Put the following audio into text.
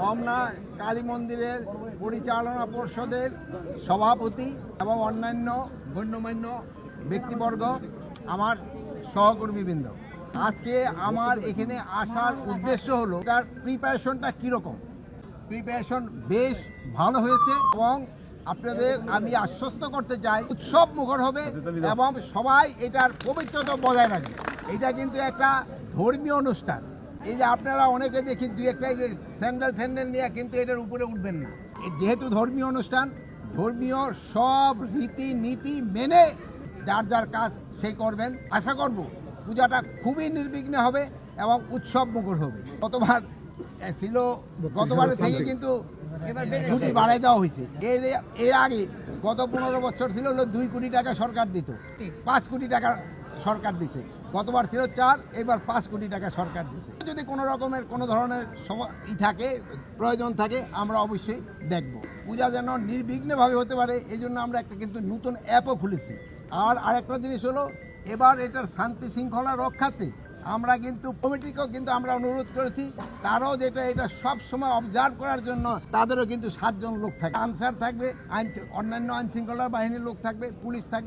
রমনা, কালী মন্দিরের পরিচালনা পর্ষদের সভাপতি এবং অন্যান্য গণ্যমান্য ব্যক্তিবর্গ, আমার সহকর্মীবৃন্দ। আজকে আমার এখানে আসার উদ্দেশ্য হলো তার প্রিপারেশনটা কীরকম? প্রিপারেশন বেশ ভালো হয়েছে এবং আপনাদের আমি আশ্বস্ত করতে চাই, উৎসব মুখর হবে এবং সবাই এটার পবিত্রতা বজায় রাখবে। এটা কিন্তু একটা ধর্মীয় অনুষ্ঠান। এই যে আপনারা অনেকে দেখি দুই একটা যে স্যান্ডেল ফ্যান্ডেল নিয়ে কিন্তু এটার উপরে উঠবেন না। যেহেতু ধর্মীয় অনুষ্ঠান ধর্মীয় সব রীতি নীতি মেনে যার যার কাজ সেই করবেন। আশা করব পূজাটা খুবই নির্বিঘ্নে হবে এবং উৎসব মুখর হবে। গতবার ছিল গতবারের থেকে কিন্তু ছুটি বাড়াই দেওয়া হয়েছে। এর এর আগে গত পনেরো বছর ছিল হলো দুই কোটি টাকা সরকার দিত। পাঁচ কোটি টাকা সরকার দিছে। গতবার ছিল চার, এবার পাঁচ কোটি টাকা সরকার দিছে যদি কোনো রকমের কোনো ধরনের ই থাকে, প্রয়োজন থাকে, আমরা অবশ্যই দেখব। পূজা যেন নির্বিঘ্নভাবে হতে পারে, এই জন্য আমরা একটা কিন্তু নতুন অ্যাপও খুলেছি। আর আরেকটা জিনিস হলো, এবার এটার শান্তি শৃঙ্খলা রক্ষাতে আমরা কিন্তু কমিটিকেও কিন্তু আমরা অনুরোধ করেছি, তারাও যেটা এটা সব সময় অবজার্ভ করার জন্য তাদেরও কিন্তু সাতজন লোক থাকবে আনসার থাকবে, আইন অন্যান্য আইন শৃঙ্খলা বাহিনীর লোক থাকবে, পুলিশ থাকবে।